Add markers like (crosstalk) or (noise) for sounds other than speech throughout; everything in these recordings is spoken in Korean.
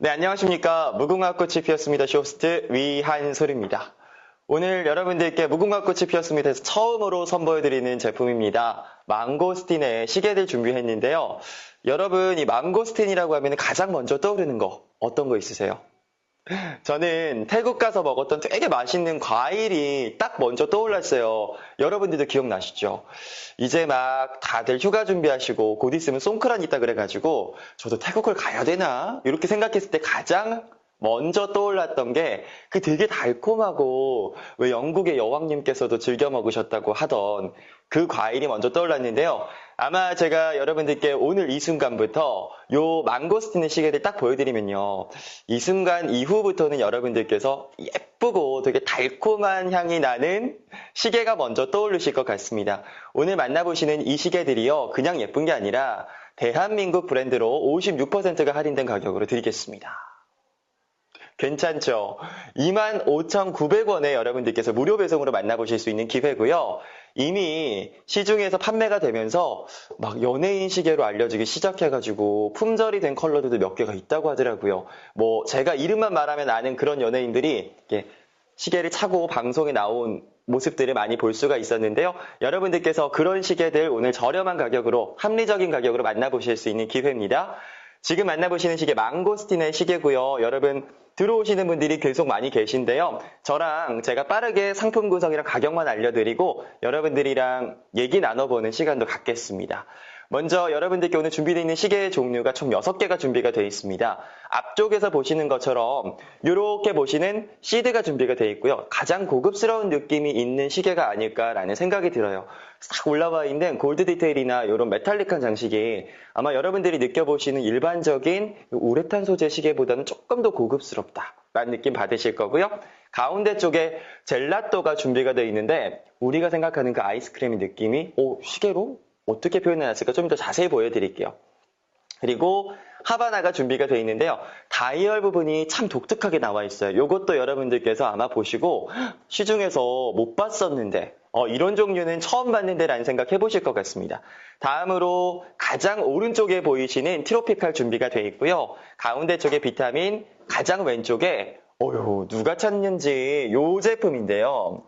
네, 안녕하십니까. 무궁화꽃이 피었습니다. 쇼호스트 위한솔입니다. 오늘 여러분들께 무궁화꽃이 피었습니다. 해서 처음으로 선보여드리는 제품입니다. 망고스틴의 시계들 준비했는데요. 여러분, 이 망고스틴이라고 하면 가장 먼저 떠오르는 거 어떤 거 있으세요? 저는 태국 가서 먹었던 되게 맛있는 과일이 딱 먼저 떠올랐어요. 여러분들도 기억나시죠? 이제 막 다들 휴가 준비하시고 곧 있으면 송크란 있다 그래가지고 저도 태국을 가야 되나? 이렇게 생각했을 때 가장 먼저 떠올랐던 게 그 되게 달콤하고 왜 영국의 여왕님께서도 즐겨 먹으셨다고 하던 그 과일이 먼저 떠올랐는데요. 아마 제가 여러분들께 오늘 이 순간부터 요 망고스틴의 시계를 딱 보여드리면요. 이 순간 이후부터는 여러분들께서 예쁘고 되게 달콤한 향이 나는 시계가 먼저 떠오르실 것 같습니다. 오늘 만나보시는 이 시계들이요. 그냥 예쁜 게 아니라 대한민국 브랜드로 56%가 할인된 가격으로 드리겠습니다. 괜찮죠? 25,900원에 여러분들께서 무료 배송으로 만나보실 수 있는 기회고요. 이미 시중에서 판매가 되면서 막 연예인 시계로 알려지기 시작해가지고 품절이 된 컬러들도 몇 개가 있다고 하더라고요. 뭐 제가 이름만 말하면 아는 그런 연예인들이 시계를 차고 방송에 나온 모습들을 많이 볼 수가 있었는데요. 여러분들께서 그런 시계들 오늘 저렴한 가격으로 합리적인 가격으로 만나보실 수 있는 기회입니다. 지금 만나보시는 시계 망고스틴의 시계고요. 여러분 들어오시는 분들이 계속 많이 계신데요. 저랑 제가 빠르게 상품 구성이랑 가격만 알려드리고 여러분들이랑 얘기 나눠보는 시간도 갖겠습니다. 먼저 여러분들께 오늘 준비되어 있는 시계 종류가 총 6개가 준비가 되어 있습니다. 앞쪽에서 보시는 것처럼 이렇게 보시는 시드가 준비가 되어 있고요. 가장 고급스러운 느낌이 있는 시계가 아닐까라는 생각이 들어요. 싹 올라와 있는 골드 디테일이나 이런 메탈릭한 장식이 아마 여러분들이 느껴보시는 일반적인 우레탄 소재 시계보다는 조금 더 고급스럽다 라는 느낌 받으실 거고요. 가운데 쪽에 젤라또가 준비가 되어 있는데 우리가 생각하는 그 아이스크림의 느낌이 오 시계로 어떻게 표현해놨을까 좀 더 자세히 보여드릴게요. 그리고 하바나가 준비가 되어 있는데요. 다이얼 부분이 참 독특하게 나와 있어요. 이것도 여러분들께서 아마 보시고 시중에서 못 봤었는데 어, 이런 종류는 처음 봤는데 라는 생각 해보실 것 같습니다. 다음으로 가장 오른쪽에 보이시는 트로피칼 준비가 되어 있고요. 가운데 쪽에 비타민, 가장 왼쪽에 어휴 누가 찾는지 이 제품인데요.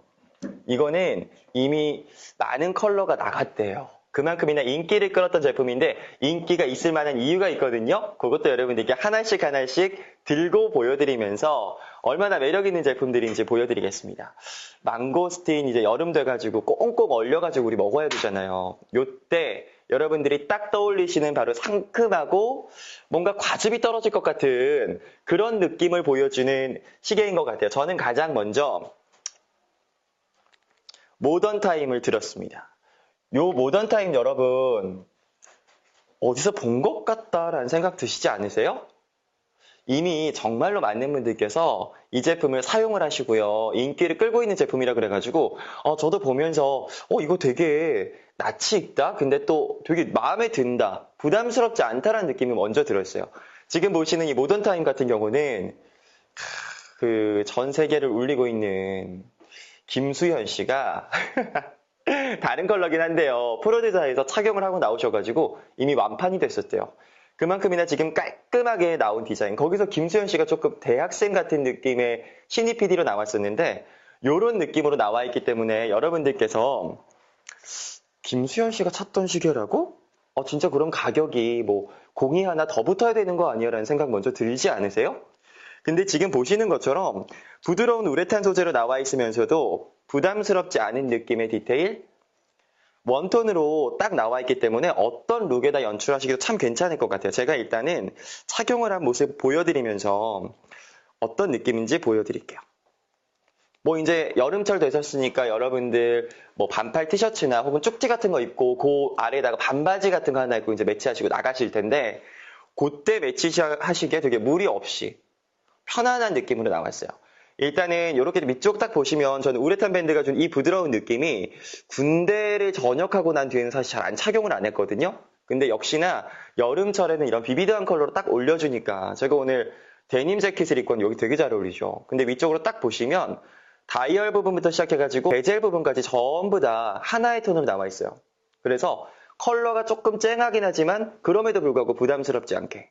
이거는 이미 많은 컬러가 나갔대요. 그만큼이나 인기를 끌었던 제품인데 인기가 있을 만한 이유가 있거든요. 그것도 여러분들께 하나씩 하나씩 들고 보여드리면서 얼마나 매력 있는 제품들인지 보여드리겠습니다. 망고스틴 이제 여름 돼가지고 꽁꽁 얼려가지고 우리 먹어야 되잖아요. 요때 여러분들이 딱 떠올리시는 바로 상큼하고 뭔가 과즙이 떨어질 것 같은 그런 느낌을 보여주는 시계인 것 같아요. 저는 가장 먼저 모던 타임을 들었습니다. 요 모던 타임 여러분 어디서 본 것 같다라는 생각 드시지 않으세요? 이미 정말로 많은 분들께서 이 제품을 사용을 하시고요. 인기를 끌고 있는 제품이라 그래가지고 어, 저도 보면서 어 이거 되게 낯이 익다. 근데 또 되게 마음에 든다. 부담스럽지 않다라는 느낌이 먼저 들었어요. 지금 보시는 이 모던 타임 같은 경우는 그 전 세계를 울리고 있는 김수현 씨가 (laughs) 다른 컬러긴 한데요. 프로듀서에서 착용을 하고 나오셔가지고 이미 완판이 됐었대요. 그만큼이나 지금 깔끔하게 나온 디자인. 거기서 김수현 씨가 조금 대학생 같은 느낌의 신입 PD로 나왔었는데 이런 느낌으로 나와 있기 때문에 여러분들께서 김수현 씨가 찾던 시계라고? 어 진짜 그럼 가격이 뭐 공이 하나 더 붙어야 되는 거 아니야 라는 생각 먼저 들지 않으세요? 근데 지금 보시는 것처럼 부드러운 우레탄 소재로 나와 있으면서도 부담스럽지 않은 느낌의 디테일, 원톤으로 딱 나와 있기 때문에 어떤 룩에다 연출하시기도 참 괜찮을 것 같아요. 제가 일단은 착용을 한 모습 보여드리면서 어떤 느낌인지 보여드릴게요. 뭐 이제 여름철 되셨으니까 여러분들 뭐 반팔 티셔츠나 혹은 쪽지 같은 거 입고 그 아래에다가 반바지 같은 거 하나 입고 이제 매치하시고 나가실 텐데 그때 매치하시기에 되게 무리 없이 편안한 느낌으로 나왔어요. 일단은 이렇게 밑쪽 딱 보시면 저는 우레탄 밴드가 준 이 부드러운 느낌이 군대를 전역하고 난 뒤에는 사실 잘 안 착용을 안 했거든요. 근데 역시나 여름철에는 이런 비비드한 컬러로 딱 올려주니까 제가 오늘 데님 재킷을 입고 여기 되게 잘 어울리죠. 근데 위쪽으로 딱 보시면 다이얼 부분부터 시작해가지고 베젤 부분까지 전부 다 하나의 톤으로 나와 있어요. 그래서 컬러가 조금 쨍하긴 하지만 그럼에도 불구하고 부담스럽지 않게